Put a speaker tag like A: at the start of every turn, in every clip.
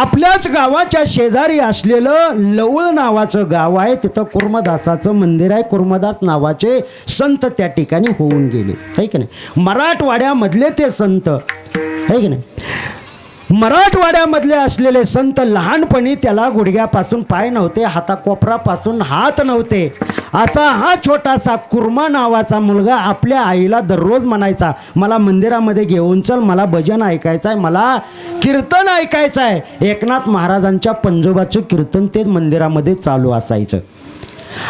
A: आपल्याच गावाच्या शेजारी असलेलं लवळ नावाचं गाव आहे. तिथं कुर्मदासाचं मंदिर आहे. कुर्मदास नावाचे संत त्या ठिकाणी होऊन गेले. आहे की नाही? मराठवाड्यामधले ते संत. आहे की नाही? मराठवाड्यामधले असलेले संत लहानपणी त्याला गुडघ्यापासून पाय नव्हते हाताकोपरापासून हात नव्हते. असा हा छोटासा कुर्मा नावाचा मुलगा आपल्या आईला दररोज म्हणायचा मला मंदिरामध्ये घेऊन चल मला भजन ऐकायचं आहे मला कीर्तन ऐकायचं आहे एकनाथ महाराजांच्या पंजोबाचं कीर्तन ते मंदिरामध्ये चालू असायचं.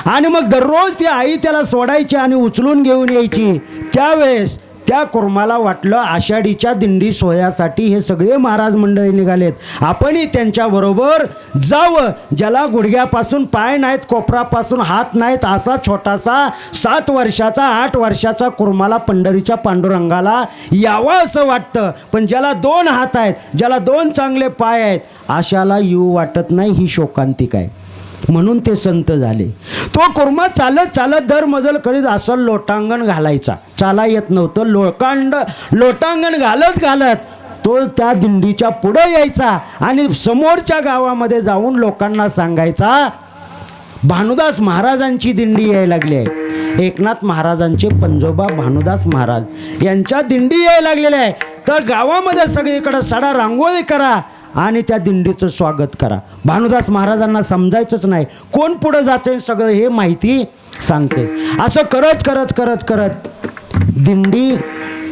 A: आणि मग दररोज ती आई त्याला सोडायची आणि उचलून घेऊन यायची. त्यावेळेस त्या कुर्माला वाटलं आषाढीच्या दिंडी सोहळ्यासाठी हे सगळे महाराज मंडळी निघालेत. आपणही त्यांच्याबरोबर जावं. ज्याला गुडघ्यापासून पाय नाहीत कोपरापासून हात नाहीत असा छोटासा सात वर्षाचा आठ वर्षाचा कुर्माला पंढरीच्या पांडुरंगाला यावं असं वाटतं. पण ज्याला दोन हात आहेत ज्याला दोन चांगले पाय आहेत अशाला येऊ वाटत नाही ही शोकांतिक आहे. म्हणून ते संत झाले. तो कुर्मा चालत चालत दर मजल करीत असं लोटांगण घालायचा. चाला येत नव्हतं लोकांड लोटांगण घालत घालत तो त्या दिंडीच्या पुढं यायचा आणि समोरच्या गावामध्ये जाऊन लोकांना सांगायचा भानुदास महाराजांची दिंडी यायला लागली आहे. एकनाथ महाराजांचे पंजोबा भानुदास महाराज यांच्या दिंडी यायला लागलेल्या आहे. तर गावामध्ये सगळीकडं सडा रांगोळी करा. आणि त्या दिंडीचं स्वागत करा. भानुदास महाराजांना समजायचंच नाही कोण पुढं जाते सगळं हे माहिती सांगते. असं करत करत करत करत दिंडी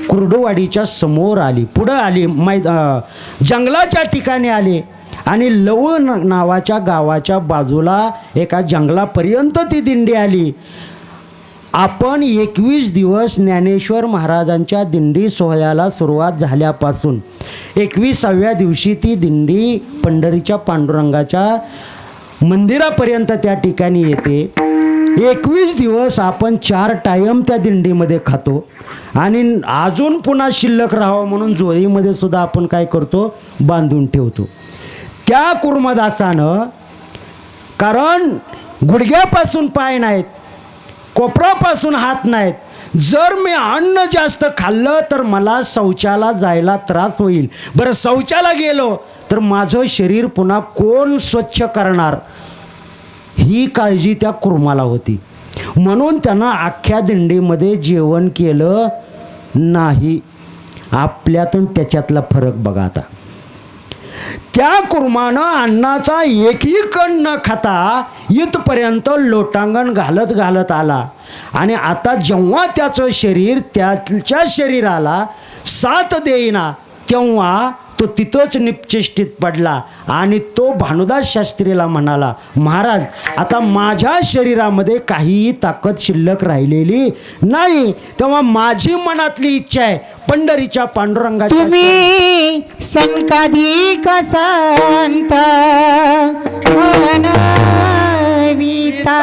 A: कुर्डुवाडीच्या समोर आली. पुढं आली मै जंगलाच्या ठिकाणी आली आणि लवण नावाच्या गावाच्या बाजूला एका जंगलापर्यंत ती दिंडी आली. आपण एकवीस दिवस ज्ञानेश्वर महाराजांच्या दिंडी सोहळ्याला सुरुवात झाल्यापासून एकविसाव्या दिवशी ती दिंडी पंढरीच्या पांडुरंगाच्या मंदिरापर्यंत त्या ठिकाणी येते. एकवीस दिवस आपण चार टायम त्या दिंडीमध्ये खातो आणि अजून पुन्हा शिल्लक राहावं म्हणून जोळीमध्ये सुद्धा आपण काय करतो? बांधून ठेवतो. त्या कुर्मदासानं कारण गुडघ्यापासून पाय नाहीत कोपरापासून हात नाहीत. जर मी अन्न जास्त खाल्लं तर मला शौचाला जायला त्रास होईल. बरं शौचाला गेलो तर माझं शरीर पुन्हा कोण स्वच्छ करणार? ही काळजी त्या कुर्माला होती. म्हणून त्यांना अख्ख्या दिंडीमध्ये जेवण केलं नाही. आपल्यातून त्याच्यातला फरक बघा आता. त्या कुर्मानं अन्नाचा एकही कण न खाता इथपर्यंत लोटांगण घालत घालत आला. आणि आता जेव्हा त्याचं शरीर त्याच्या शरीराला साथ देईना तेव्हा तो तिथंच निपचेष्टीत पडला आणि तो भानुदास शास्त्रीला म्हणाला महाराज आता माझ्या शरीरामध्ये काहीही ताकद शिल्लक राहिलेली नाही. तेव्हा माझी मनातली इच्छा आहे पंढरीच्या पांडुरंगाच्या
B: तुम्ही संकाधिक संत मनविता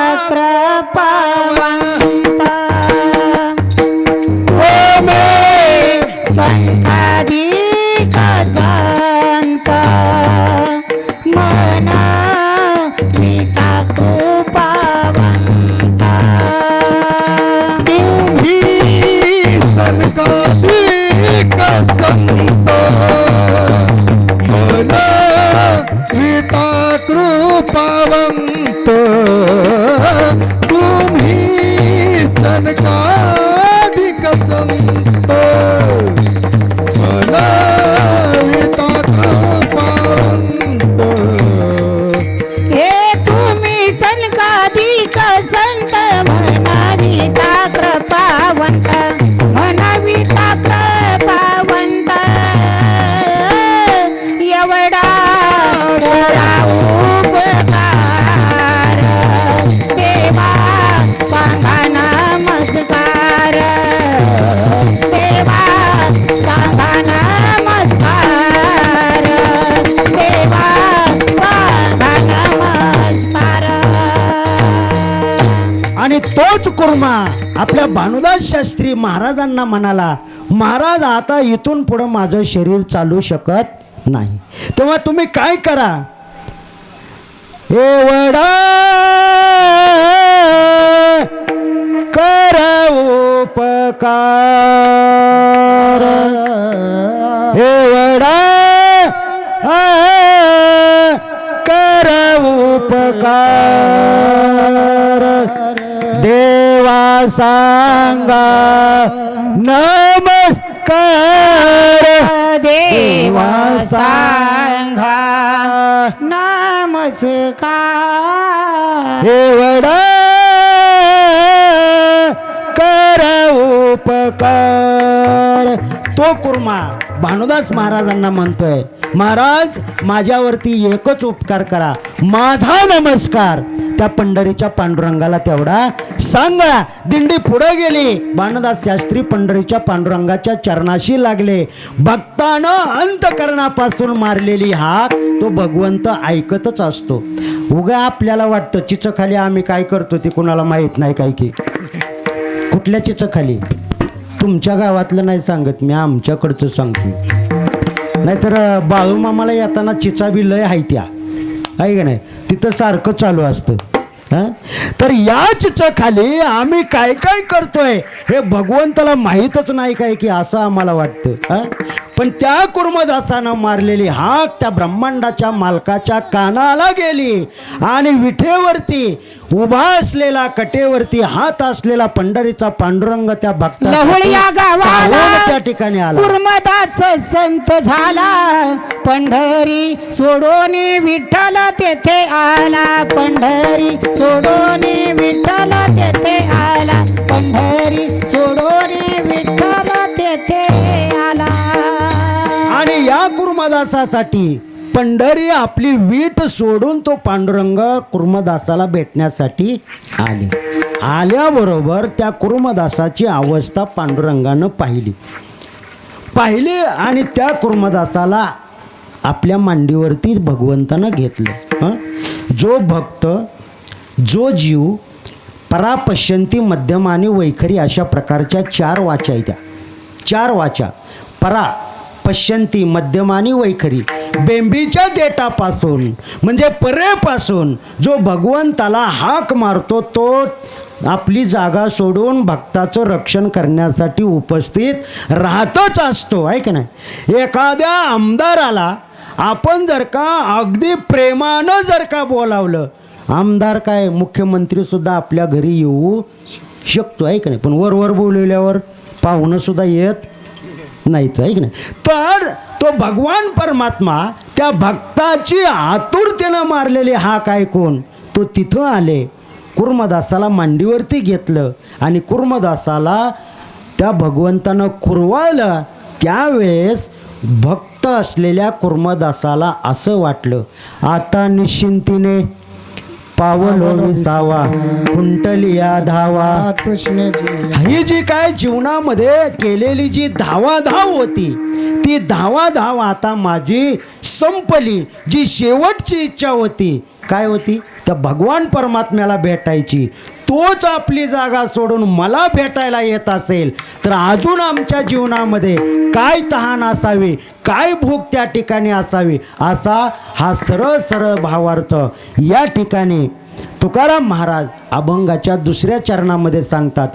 B: संकाधिक संत मनविता कृपावंत
C: तुम्ही सनकाधिक संत? मन कृपावंत तुम्ही
A: आणि तोच कुर्मा आपल्या भानुदास शास्त्री महाराजांना म्हणाला महाराज आता इथून पुढं माझं शरीर चालू शकत नाही. तेव्हा तुम्ही काय करा? एवढा कर उपकार. सांगा नमस्कार.
B: देवा सांगा नमस्कार.
A: एवढा कर उपकार. तो कुर्मा भानुदास महाराजांना म्हणतोय महाराज माझ्यावरती एकच उपकार करा. माझा नमस्कार. त्या पंढरीच्या पांडुरंगाला तेवढा सांगा. दिंडी पुढे गेली. बाणदास शास्त्री पंढरीच्या पांडुरंगाच्या चरणाशी लागले. भक्तानं अंतकरणापासून मारलेली हाक तो भगवंत ऐकतच असतो. उगा आपल्याला वाटतं चिचखाली आम्ही काय करतो ते कुणाला माहीत नाही काय की. कुठल्या चिचखाली? तुमच्या गावातलं नाही सांगत मी आमच्याकडचं सांगतो. नाहीतर बाळूमामाला येताना चिचा बी लय आहे त्या आहे का नाही? तिथं सारखं चालू असतं. तर या चिचाखाली आम्ही काय काय करतोय हे भगवंताला माहीतच नाही काय की असं आम्हाला वाटतं पण त्या कुर्मदासानं मारलेली हाक त्या ब्रह्मांडाच्या मालकाच्या कानाला गेली आणि विठेवरती उभा असलेला कटेवरती हात असलेला पंढरीचा पांडुरंग त्या भक्ता त्या ठिकाणी आला.
B: कुर्मदास संत झाला. पंढरी सोडून विठ्ठल तेथे आला. पंढरी सोडून विठ्ठल तेथे आला. पंढरी सोडून विठ्ठल तेथे आला.
A: आणि या कुर्मदासासाठी पंढरी आपली वीट सोडून तो पांडुरंग कुर्मदासाला भेटण्यासाठी आले. आल्याबरोबर त्या कुर्मदासाची अवस्था पांडुरंगानं पाहिली. पाहिली आणि त्या कुर्मदासाला आपल्या मांडीवरती भगवंतानं घेतलं हं? जो भक्त जो जीव परापश्यंती मध्यम आणि वैखरी अशा प्रकारच्या चार वाचा आहेत त्या. चार वाचा. परा पश्यंती मध्यम आणि वैखरी. बेंबीच्या देटापासून म्हणजे परेपासून जो भगवंताला हाक मारतो तो आपली जागा सोडून भक्ताचं रक्षण करण्यासाठी उपस्थित राहतच असतो आहे का नाही? एखाद्या आमदाराला आपण जर का अगदी प्रेमानं जर का बोलावलं आमदार काय मुख्यमंत्री सुद्धा आपल्या घरी येऊ शकतो आहे का नाही? पण वर वर बोलवल्यावर पाहुणं सुद्धा येत नाहीत आहे की नाही? तर तो भगवान परमात्मा त्या भक्ताची आतुरतेनं मारलेली काय कोण? तो तिथं आले कुर्मदासाला मांडीवरती घेतलं आणि कुर्मदासाला त्या भगवंतानं कुरवाळलं त्यावेळेस भक्त असलेल्या कुर्मदासाला असं वाटलं. आता निश्चिंतीने पावलो विसावा कुंटलिया धावा. ही जी काय जीवनामध्ये केलेली जी धावाधाव होती ती धावाधाव आता माझी संपली. जी शेवटची इच्छा होती काय होती? त्या भगवान परमात्म्याला भेटायची. तोच आपली जागा सोडून मला भेटायला येत असेल तर अजून आमच्या जीवनामध्ये काय तहान असावी काय भूक त्या ठिकाणी असावी असा हा सरळ सरळ भावार्थ या ठिकाणी तुकाराम महाराज अभंगाच्या दुसऱ्या चरणामध्ये सांगतात.